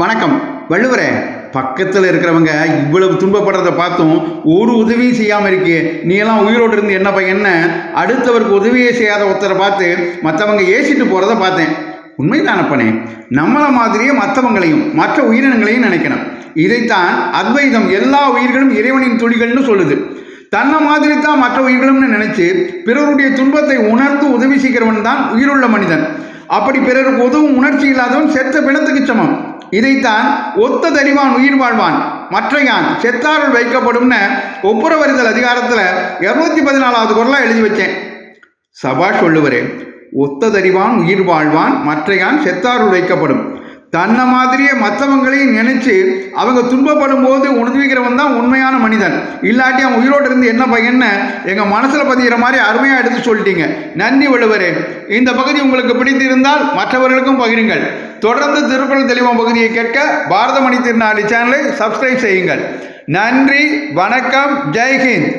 வணக்கம். வள்ளுவரே பக்கத்தில் இருக்கிறவங்க இவ்வளவு துன்பப்படுறதை பார்த்தும் ஒரு உதவியும் செய்யாமல் இருக்கே. நீ எல்லாம் உயிரோடு இருந்து என்ன என்ன? அடுத்தவருக்கு உதவியே செய்யாத ஒருத்தரை பார்த்து மற்றவங்க ஏசிட்டு போகிறத பார்த்தேன். உண்மைதான் அப்பனே? நம்மளை மாதிரியே மற்றவங்களையும் மற்ற உயிரினங்களையும் நினைக்கணும். இதைத்தான் அத்வைதம் எல்லா உயிர்களும் இறைவனின் துளிகள்னு சொல்லுது. தன்னை மாதிரி தான் மற்ற உயிர்களும்னு நினைச்சு பிறருடைய துன்பத்தை உணர்ந்து உதவி செய்கிறவன் தான் உயிருள்ள மனிதன். அப்படி பிறருக்கு உதவும் உணர்ச்சி இல்லாதவன் செத்த பிணத்துக்கு சமம். இதைத்தான் ஒத்த தறிவான் உயிர் வாழ்வான். மற்றையான் செத்தாருள் வைக்கப்படும்னு ஒப்புரவறிதல் அதிகாரத்தில் இரநூத்தி பதினாலாவது குரலாக எழுதி வச்சேன். சபாஷ் சொல்லுவரே ஒத்த ஒத்ததறிவான் உயிர் வாழ்வான் மற்றையான் செத்தாருள் வைக்கப்படும். தன்னை மாதிரியே மற்றவங்களையும் நினைச்சு அவங்க துன்பப்படும் போது உணர்விக்கிறவன் தான் உண்மையான மனிதன். இல்லாட்டி அவன் உயிரோடு இருந்து என்ன பையன்னு எங்கள் மனசில் பதிகிற மாதிரி அருமையாக எடுத்து சொல்லிட்டீங்க. நன்றி வள்ளுவரே இந்த பகுதி உங்களுக்கு பிடித்திருந்தால் மற்றவர்களுக்கும் பகிருங்கள். தொடர்ந்து திருக்குறள் தெளிவம் பகுதியை கேட்க பாரதமணி திருநாளி சேனலை சப்ஸ்கிரைப் செய்யுங்கள். நன்றி வணக்கம் ஜெய்ஹிந்த்